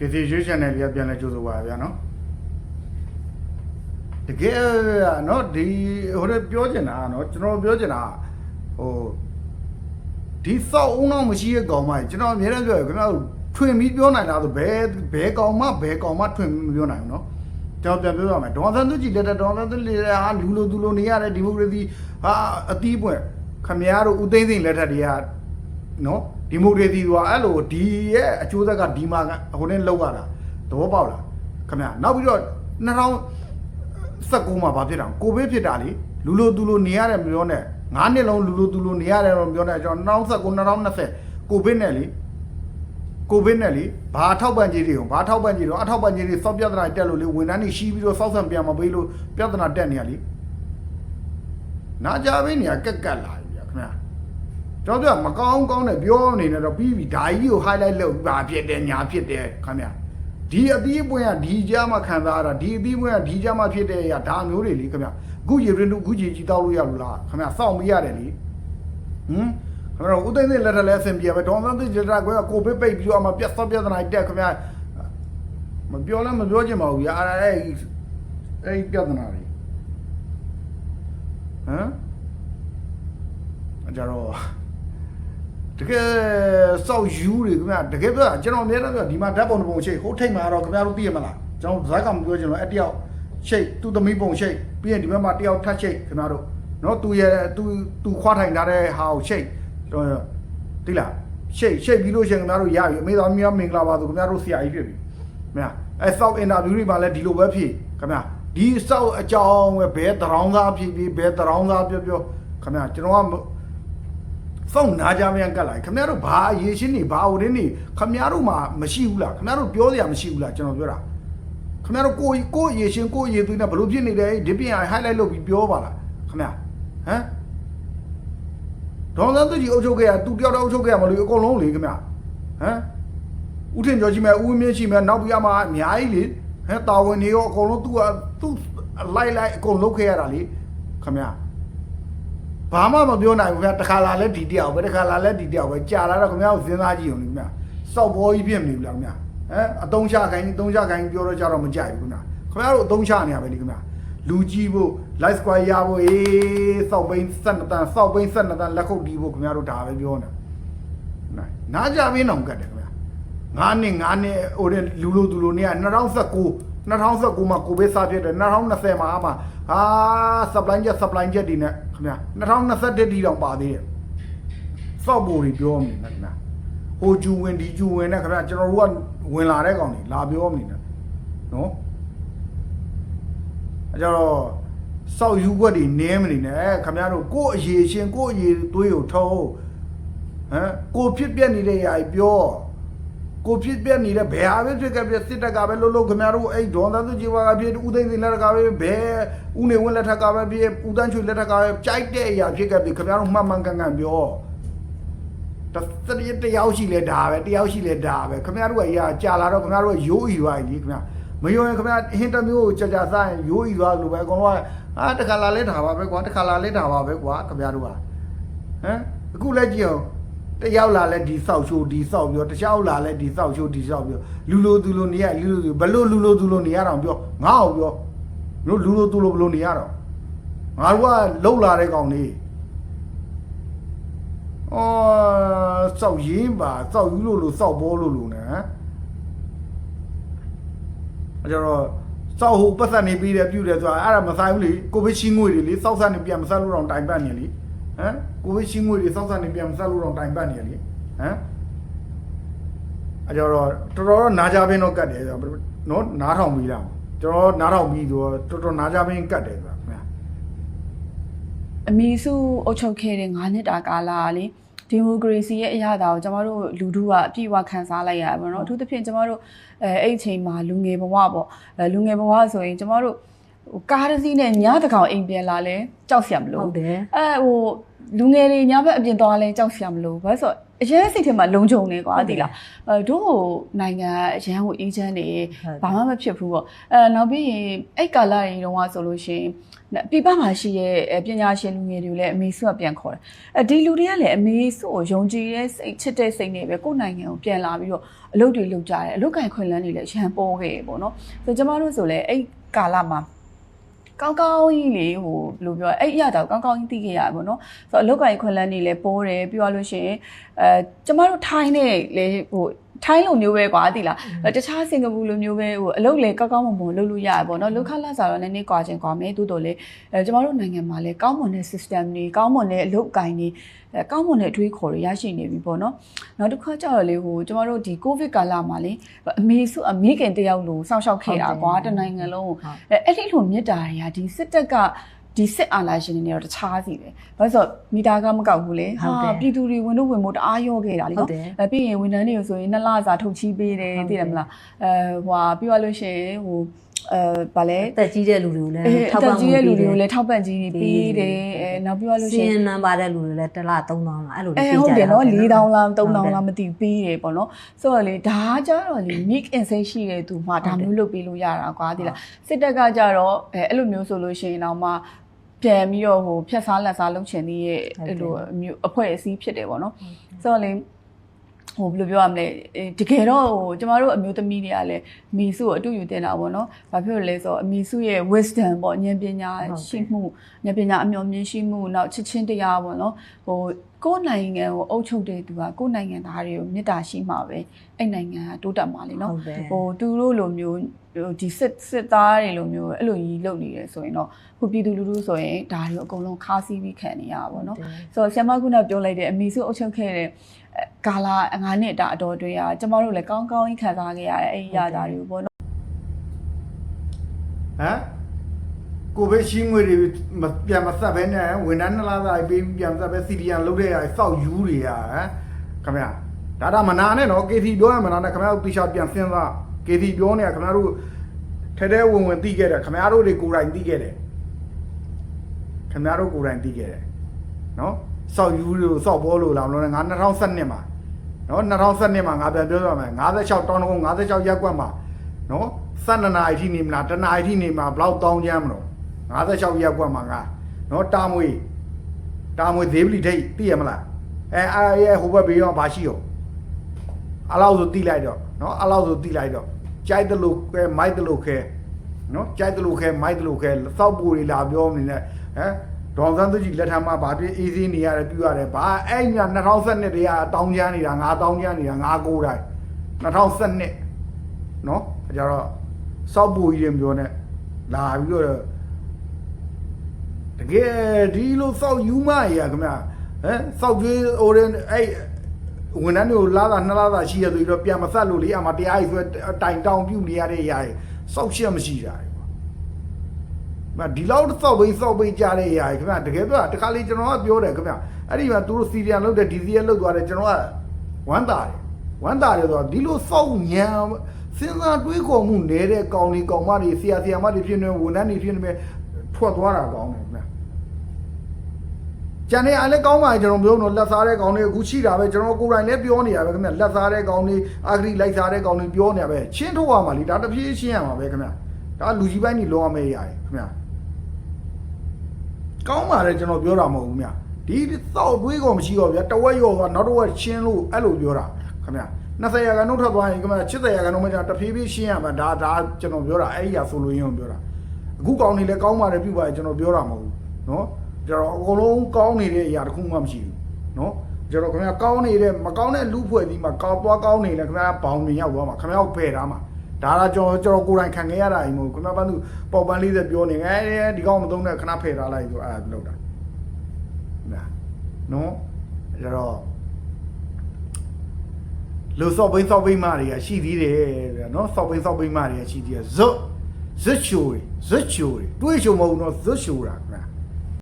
ကစီရွှေ channel လေးကပြန်လဲကြိုးဆိုပါဗျာနော်တကယ်နော်ဒီဟိုလည်းပြောချင်တာကနော်ကျွန်တော်ပြောချင်တာကဟိုဒီစောက်ဦးတော့မရှိတဲ့ကောင်မကြီးကျွန်တော်အများနဲ့ပြောရခင်ဗျားတို့ထွင်ပြီးပြောနိုင်တာဆိုဘယ်ဘယ်ကောင်မှဘယ်ကောင်မှထွင်ပြီးမပြောနိုင်ဘူးနော်ကျွန်တော်ပြန်ပြောရမယ်ဒေါ်သန်းသူကြည်လက်ထက်ဒေါ်သန်းသူလက်ထက်ဟာလူလိုသူလိုနေရတဲ့ဒီမိုကရေစီဟာအတီးပွင့်ခမရတို့ဦးသိန်းစိန်လက်ထက်တွေကနော် ဒီမိုကရေစီဆိုတာအဲ့လိုဒီရဲ့အကျိုးဆက်ကဒီမှာကဟိုနဲ့လောက်ရတာသဘောပေါက်လားခင်ဗျာနောက်ပြီးတော့2019မှာဘာဖြစ်တာကိုဗစ်ဖြစ်တာလေလူလိုသူလိုနေရတယ်မပြောနဲ့9နှစ်လုံးလူလိုသူလိုနေရတယ်တော့မပြောနဲ့ကျွန်တော်2019 2020ကိုဗစ်နဲ့လေကိုဗစ်နဲ့လေဘာထောက်ပံ့ကြေးတွေကိုဘာထောက်ပံ့ကြေးတွေအထောက်ပံ့ကြေးတွေစောက်ပြဿနာတက်လို့လေဝန်ထမ်းတွေရှိပြီးတော့စောက်ဆံပြန်မပေးလို့ပြဿနာတက်နေရလေနာကြပေးနေရကက်ကက်လာပြီဗျာခင်ဗျာ ကျွန်တော်ပြောမကောင်းကောင်းနဲ့ပြောနေနေတော့ပြီးပြီဓာကြီးကို highlight လုပ်ပါဖြစ်တယ်ညာဖြစ်တယ်ခင်ဗျာဒီအသီးအပွင့်ကဒီကြားမှာခံစားရတာဒီအသီးအပွင့်ကဒီကြားမှာဖြစ်တဲ့အရာဒါမျိုးတွေလေခင်ဗျာအခုရေရင်တို့အခုကြီးကြီးတောက်လို့ရလို့လားခင်ဗျာစောင့်မရတယ်လေဟမ်ခင်ဗျာဦးသိန်းသိန်းလက်ထက်လဲအဆင်ပြေပဲဒေါ်သန်းသိန်းလက်ထက်ကွယ်ကကိုဗစ်ပိတ်ပြီးတော့အမှပြတ်စောပြဿနာတက်ခင်ဗျာမပြောလဲမပြောချင်ပါဘူးရာအဲ့အဲ့ပြဿနာတွေဟမ်အကြတော့ တကယ်စောက်ယူတွေခင်ဗျာတကယ်ပြောတာကျွန်တော်အများနဲ့ပြောဒီမှာဓာတ်ပုံတစ်ပုံချိတ်ဟိုထိတ်မှာတော့ခင်ဗျားတို့သိရမလားကျွန်တော်ဇာတ်ကောင်မပြောချင်တော့အဲ့တယောက်ချိတ်သူ့သမီးပုံချိတ်ပြီးရင်ဒီဘက်မှာတယောက်ထပ်ချိတ်ခင်ဗျားတို့နော်သူရဲ့သူသူခွားထိုင်ထားတဲ့ဟာကိုချိတ်ကျွန်တော်သိလားချိတ်ချိတ်ပြီးလို့ရှိရင်ခင်ဗျားတို့ရပြီအမေသားမင်းမင်္ဂလာပါဆိုခင်ဗျားတို့ဆရာကြီးဖြစ်ပြီခင်ဗျာအဲ့စောက်အင်တာဗျူးတွေမှာလည်းဒီလိုပဲဖြစ်ခင်ဗျာဒီစောက်အကြောင်းပဲဘယ်တရောင်းသားဖြစ်ပြီးဘယ်တရောင်းသားပြောပြောခင်ဗျာကျွန်တော်က စောင့်နာကြမြန်ကတ်လိုက်ခမရတို့ဘာအရေးရှင်းနေဘာဟိုတင်းနေခမရတို့မှာမရှိဘူးလားခမရတို့ပြောစရာမရှိဘူးလားကျွန်တော်ပြောတာခမရတို့ကိုကိုအရေးရှင်းကိုအရေးသွင်းနေဘလို့ဖြစ်နေတယ်ဒီပြင် highlight လုပ်ပြီးပြောပါလားခမရဟမ်ဒေါ်စန်းသူကြီးအုပ်ချုပ်ခဲ့ရသူတယောက်တည်းအုပ်ချုပ်ခဲ့ရမလို့အကုန်လုံးလေခမရဟမ်ဦးထင်ကျော်ရှိမဲ့ဦးဝင်းမြင့်ရှိမဲ့နောက်ပြရမှာအများကြီးလေဟမ်တာဝန်နေရောအကုန်လုံးသူကသူ့လိုက်လိုက်အကုန်လုပ်ခဲ့ရတာလေခမရ ဘာမှမပြောနိုင်ဘူးခင်ဗျာတခါလာလဲဒီတယောက်ပဲတခါလာလဲဒီတယောက်ပဲကြာလာတော့ခင်ဗျားကိုစဉ်းစားကြည့်အောင်လေခင်ဗျာစောက်ဘောကြီးဖြစ်မနေဘူးလားခင်ဗျာဟမ်အတုံးချခိုင်းအတုံးချခိုင်းပြောတော့ကြတော့မကြိုက်ဘူးခင်ဗျာခင်ဗျားတို့အတုံးချနေရပဲလေခင်ဗျာလူကြီးဖို့ live square ရဖို့အေးစောက်ပိန်းဆက်နှစ်တန်စောက်ပိန်းဆက်နှစ်တန်လက်ခုပ်တီးဖို့ခင်ဗျားတို့ဒါပဲပြောနေနိုင်နားကြပင်းအောင်ကတ်တယ်ခင်ဗျာငါးနှစ်ငါးနှစ်ဟိုတဲ့လူလိုသူလိုနေက2019 2019မှာကိုဗစ်စားဖြစ်တယ်2020မှာအမှဟာ supply ချက် supply ချက်ဒီနဲ့ ခင်ဗျာ2021ဒီတောင်ပါသေးတယ်စောက်ဖို့တွေပြောမနေနဲ့ခင်ဗျာဟိုကျူဝင်ဒီကျူဝင်နဲ့ခင်ဗျာကျွန်တော်တို့ကဝင်လာတဲ့ကောင်တွေလာပြောမနေနဲ့နော်အဲကြတော့စောက်ယူွက်တွေနင်းမနေနဲ့ခင်ဗျားတို့ကို့အရေးရှင်ကို့အရေးသွေးကိုထုံးဟမ်ကိုဖြစ်ပြက်နေတဲ့ຢာကြီးပြော ကိုဖြစ်ပြက်နေတဲ့ဘယ်ဟာပဲဖြစ်ခဲ့ပြက်စစ်တပ်ကပဲလို့လို့ခင်ဗျားတို့အဲ့ဒေါ်သန်းသူကြီးဝါကဖြစ်ဦးသိန်းစိန်လက်ကပဲဘယ်ဦးနေဝင်းလက်ထက်ကပဲဖြစ်ဦးတန်းချွေလက်ထက်ကပဲကြိုက်တဲ့အရာဖြစ်ခဲ့ပြီခင်ဗျားတို့မှန်မှန်ကန်ကန်ပြောတတရတယောက်ရှိလဲဒါပဲတယောက်ရှိလဲဒါပဲခင်ဗျားတို့ကအရာကြာလာတော့ခင်ဗျားတို့ကရိုးအီသွားပြီခင်ဗျာမယုံရင်ခင်ဗျားအင်တာဗျူးကိုကြာကြာစားရင်ရိုးအီသွားလို့ပဲအကုန်လုံးကအာတခါလာလဲဒါပါပဲကွာတခါလာလဲဒါပါပဲကွာခင်ဗျားတို့ကဟမ်အခုလက်ကြည့်အောင် တယောက်လာလဲဒီဆောက်ရှိုးဒီဆောက်ပြောတခြားလာလဲဒီဆောက်ရှိုးဒီဆောက်ပြောလူလိုသူလိုနေရလူလိုသူဘလို့လူလိုသူလိုနေရတော့ပြောငါ့အောင်ပြောတို့လူလိုသူလိုဘလို့နေရတော့ငါတို့ကလှုပ်လာတဲ့ကောင်လေးအော်စောက်ရင်းပါစောက်ယူလို့လို့စောက်ဘောလို့လို့နဲ့ဟမ်အဲကြတော့စောက်ဟိုပတ်သက်နေပြီးတယ်ပြုတယ်ဆိုတာအဲ့ဒါမဆိုင်ဘူးလေကိုဗစ်ချင်းငွေတွေလေစောက်ဆက်နေပြန်မဆက်လို့တော့တိုင်ပတ်နေလေ ဟမ်ကိုဝေးချင်းငွေတွေစောက်စားနေပြန်မဆက်လို့တော့တိုင်ပတ်နေရလေဟမ်အကြောတော့တော်တော်နာကြပင်းတော့ကတ်တယ်ဆိုတော့နော်နားထောင်ပြီးတာကျွန်တော်နားထောင်ပြီးတော့တော်တော်နားကြပင်းကတ်တယ်ဆိုတာခင်ဗျာအမီစုအုပ်ချုပ်ခဲ့တဲ့9နှစ်တာကာလလေဒီမိုကရေစီရဲ့အရာတာကိုကျမတို့လူထုကအပြည့်အဝခံစားလိုက်ရတယ်ပေါ့နော်အထူးသဖြင့်ကျမတို့အဲအဲ့အချိန်မှာလူငယ်ဘဝပေါ့လူငယ်ဘဝဆိုရင်ကျမတို့ဟိုကားတစ်စီးနဲ့ညတစ်ကောင်အိမ်ပြန်လာလဲကြောက်စရာမလိုဟုတ်တယ်အဲဟို လူငယ်တွေညဘက်အပြင်သွားလဲကြောက်စရာမလိုဘူးဘာလို့ဆိုတော့အရင်စိတ်ထဲမှာလုံခြုံနေကွာတိလားအဲတို့နိုင်ငံအရန်ကိုအေဂျင့်တွေဘာမှမဖြစ်ဘူးပေါ့အဲနောက်ပြီးရင်အဲ့ကာလာတွေတုန်းကဆိုလို့ရှိရင်ပြပမှာရှိရဲ့ပညာရှင်လူငယ်တွေကိုလည်းအမေစုကပြန်ခေါ်တယ်အဲဒီလူတွေကလည်းအမေစုကိုယုံကြည်တဲ့စိတ်ချစ်တဲ့စိတ်နဲ့ပဲကိုယ့်နိုင်ငံကိုပြန်လာပြီးတော့အလုပ်တွေလုပ်ကြတယ်အလုပ်ကိုင်ခွင့်လန်းတွေလည်းရန်ပေါ်ခဲ့ပေါ့နော်ဆိုတော့ကျမတို့ဆိုလည်းအဲ့ကာလမှာ ကောင်းကောင်းကြီးလေဟိုဘယ်လိုပြောအဲ့အရာတော့ကောင်းကောင်းကြီးသိခဲ့ရပါဘောနော်ဆိုတော့အလုတ်ကင်ခွန်လန်းနေလဲပိုးတယ်ပြောရလို့ရှိရင်အဲကျမတို့ထိုင်းနေလေဟို ထိုင်းလိုမျိုးပဲကွာသိလားတခြားစင်ကာပူလိုမျိုးပဲဟိုအလုပ်လေကောက်ကောက်မွန်မွန်လုပ်လို့ရရပေါ့နော်လောက်ခလာစာတော့လည်းနည်းကွာချင်းကွာမယ်တိုးတော်လေအဲကျမတို့နိုင်ငံမှာလည်းကောင်းမွန်တဲ့ system တွေကောင်းမွန်တဲ့အလုပ်ကိုင်းတွေအဲကောင်းမွန်တဲ့အတွေးခေါ်တွေရရှိနေပြီပေါ့နော်နောက်တစ်ခါကျတော့လေဟိုကျမတို့ဒီ covid ကာလမှာလေအမေစုအမေခင်တယောက်လိုစောင့်ရှောက်ခဲ့တာကွာတနိုင်ငံလုံးအဲအဲ့ဒီလိုမြစ်တာတွေကဒီစစ်တပ်က ဒီစစ်အာဏာရှင်တွေနဲ့တော့တခြားစီပဲ။ဘာလို့ဆိုတော့မီတာကမကောက်ဘူးလေဟုတ်တယ်ပြည်သူတွေဝင်လို့ဝင်ဖို့တအားရောခဲ့တာလीဟုတ်နော်တယ်အဲပြီးရင်ဝန်ထမ်းတွေကိုဆိုရင်နှစ်လစာထုတ်ချီးပေးတယ်ဟုတ်တယ်သိတယ်မလား။အဲဟိုဟာပြီးသွားလို့ရှိရင်ဟိုအဲဗာလဲအသက်ကြီးတဲ့လူတွေကိုလည်းအဲအထောက်တပံ့က်မှုကြီးရဲ့လူပေးတွေကိုတယ်လည်းထောက်ပံ့ကြီးတွေပေးတယ်အဲနောက်ပြီးသွားလို့စီရှိးရင်ရင်နံပါတ်တဲ့လူတွေလည်းတစ်လ3000လားအဲ့လိုအဲလေးပေးဟုတ်ကြတယ်နော်ဟုတ်4000လား3000ဟုတ်တယ်လားမသိဘူးပေးတယ်ပေါ့နော်ဆိုတော့လေဒါကကြတော့လေ mix insane ရှိတဲ့သူမှဒါမျိုးလုပ်ပေးလို့ရတာကွာဒီလားစစ်တပ်ကကြတော့အဲအဲ့လိုမျိုးဆိုလို့ရှိရင်တော့မှ ပြန်ပြီးတော့ဟိုဖြတ်စားလက်စားလုပ်ချင်သေးရဲ့အဲ့လိုအမျိုးအဖွဲ့အစည်းဖြစ်တယ်ပေါ့နော်ဆိုတော့လေ ဟိုဘယ်လိုပြောရမလဲအဲတကယ်တော့ဟိုကျမတို့အမျိုးသမီးတွေကလည်းမီစုကိုအတူယူတင်တာပေါ့နော်။ဘာဖြစ်လို့လဲဆိုတော့အမီစုရဲ့ wisdom ပေါ့ဉာဏ်ပညာဟုတ်တယ်ရှိမှုဉာဏ်ပညာအမျှော်မြင်ရှိမှုနောက်ချစ်ချင်းတရားပေါ့နော်။ဟိုကိုယ့်နိုင်ငံကိုအုပ်ချုပ်တဲ့သူကကိုယ့်နိုင်ငံသားတွေကိုမေတ္တာရှိမှပဲအဲ့နိုင်ငံကတိုးတက်မှာလေနော်ဟုတ်တယ်ဟိုသူတို့လိုမျိုးဟိုဒီစစ်စစ်သားတွေလိုမျိုးအဲ့လိုကြီးလုပ်နေတယ်ဆိုရင်တော့ခုပြည်သူလူထုဆိုရင်ဒါတွေအကုန်လုံးခါးစီးပြီးခံနေရတာပေါ့နော်ဆိုတော့ဆ iam မခုနပြောလိုက်တဲ့အမေစုအုပ်ချုပ်ခဲ့တဲ့အဲ ကာလာငါးနှစ်တာအတော်အတွင်းကကျမတို့လည်းကောင်းကောင်းကြီးခံစားခဲ့ရတဲ့အဲ့ဒီရတာတွေကိုပေါ့နော်ဟမ်ကိုပဲရှင်းငွေတွေမပြန်မဆက်ပဲနဲ့ဝန်ထမ်းနှစ်လစာပေးပြီးပြန်ဆက်ပဲစီဒီယန်လုပ်တဲ့ရစောက်ယူတွေကဟမ်ခင်ဗျာဒါတော့မနာနဲ့နော် KC ပြောရမနာနဲ့ခင်ဗျားတို့တိချာပြန်စဉ်းစား KC ပြောနေတာခင်ဗျားတို့ထဲထဲဝင်ဝင်သိခဲ့တယ်ခင်ဗျားတို့တွေကိုယ်တိုင်သိခဲ့တယ်ခင်ဗျားတို့ကိုယ်တိုင်သိခဲ့တယ်နော် စောက်ယူလို့စောက်ဘောလို့လာမလို့ငါ2012မှာနော်2012မှာငါပြန်ပြောရမယ်56တောင်းတော့56ရက်ကွက်မှာနော်12နာရီထိနေမလားတနာရီထိနေမှာဘလောက်တောင်းချမ်းမလို့56ရက်ကွက်မှာငါနော်တာမွေတာမွေသေးပလီထိတ်သိရမလားအဲအားရဲ့ဟိုဘက်ဘေးရောဘာရှိရောအလောက်ဆိုတိလိုက်တော့နော်အလောက်ဆိုတိလိုက်တော့ကြိုက်တယ်လို့ခဲမိုက်တယ်လို့ခဲနော်ကြိုက်တယ်လို့ခဲမိုက်တယ်လို့ခဲစောက်ပူတွေလာပြောနေနဲ့ဟမ် ဒေါန်ဆန်းသူကြီးလက်ထမ်းမှာဗာပြအေးစင်းနေရတယ်ပြရတယ်ဗာအဲ့ည2012တည်းကတောင်းချမ်းနေတာငါတောင်းချမ်းနေတာငါကိုယ်တိုင်2012နော်အဲကြတော့စောက်ပူကြီးတွေပြောနေလာပြီးတော့တကယ်ဒီလိုစောက်ယူမရခင်ဗျဟမ်စောက်ကြီးဟိုရင်အဲ့ဝန်ထမ်းတွေကိုလာတာနှစ်လာတာရှိရဆိုပြီးတော့ပြန်မဆက်လို့လေအမတရားကြီးဆိုတိုင်တောင်ပြုတ်နေရတဲ့ຢာကြီးစောက်ချက်မရှိတာလေ မဒီလောက်စောက်ပိစောက်ပိကြတဲ့ຢာကြီးခင်ဗျတကယ်ပြောတခါလေကျွန်တော်ကပြောတယ်ခင်ဗျအဲ့ဒီမှာသူတို့စီရီယံလုပ်တဲ့ဒီစီယံလုပ်သွားတယ်ကျွန်တော်ကဝမ်းသာတယ်ဝမ်းသာတယ်ဆိုတော့ဒီလိုစောက်ညံစဉ်းစားတွေးခေါ်မှုနေတဲ့ကောင်ဒီကောင်မတွေဆရာဆရာမတွေဖြစ်နေဝန်ထမ်းတွေဖြစ်နေထွက်သွားတာကောင်းတယ်ခင်ဗျကျန်နေအားလည်းကောင်းပါကျွန်တော်ပြောတော့လက်စားတဲ့ကောင်တွေအခုရှိတာပဲကျွန်တော်ကိုယ်တိုင်လည်းပြောနေရပဲခင်ဗျလက်စားတဲ့ကောင်တွေအာဂရိလိုက်စားတဲ့ကောင်တွေပြောနေရပဲချင်းထုတ်ရမှာလीဒါတပြေးချင်းရမှာပဲခင်ဗျဒါလူကြီးပိုင်းကြီးလောရမယ့်ရတယ်ခင်ဗျ ကောင်းပါတယ်ကျွန်တော်ပြောတာမဟုတ်ဘူးခင်ဗျဒီသောက်တွေးကောမရှိတော့ဗျာတဝက်ရောသွားနောက်တစ်ဝက်ချင်းလို့အဲ့လိုပြောတာခင်ဗျ20ရာခိုင်နှုန်းထွက်သွားရင်ခင်ဗျ80ရာခိုင်နှုန်းမှကျတပြေးပြေးရှင်းရမှာဒါဒါကျွန်တော်ပြောတာအဲ့ဒီဟာဆိုလို့ရင်းပြောတာအခုကောင်တွေလည်းကောင်းပါတယ်ပြုပါတယ်ကျွန်တော်ပြောတာမဟုတ်ဘူးနော် ကျွန်တော်အကုန်လုံးကောင်းနေတဲ့အရာတစ်ခုမှမရှိဘူးเนาะကျွန်တော်ခင်ဗျာကောင်းနေတဲ့မကောင်းတဲ့လူဖွဲ့ကြီးမှာကောင်းသွားကောင်းနေလဲခင်ဗျာဘောင်နေရောက်သွားမှာခင်ဗျာကိုဖယ်ထားမှာ ဒါကကျွန်တော်ကျွန်တော်ကိုယ်တိုင်ခံခဲ့ရတာအိမ်မို့ခင်ဗျာဘာလို့ပေါ်ပန်းလေးသက်ပြောနေငယ်ဒီကောင်မသုံးနဲ့ခဏဖယ်ထားလိုက်ဆိုအဲ့ဒါလောက်တာနာနော်ကျွန်တော်လူစောက်ဘိန်းစောက်ဘိန်းမတွေကရှိသေးတယ်ဗျာနော်စောက်ဘိန်းစောက်ဘိန်းမတွေကရှိသေးတယ်ဇွတ်ဇွတ်ချိုတွေဇွတ်ချိုတွေတွေးချိုမဟုတ်တော့ဇွတ်ချိုတာခင်ဗျာ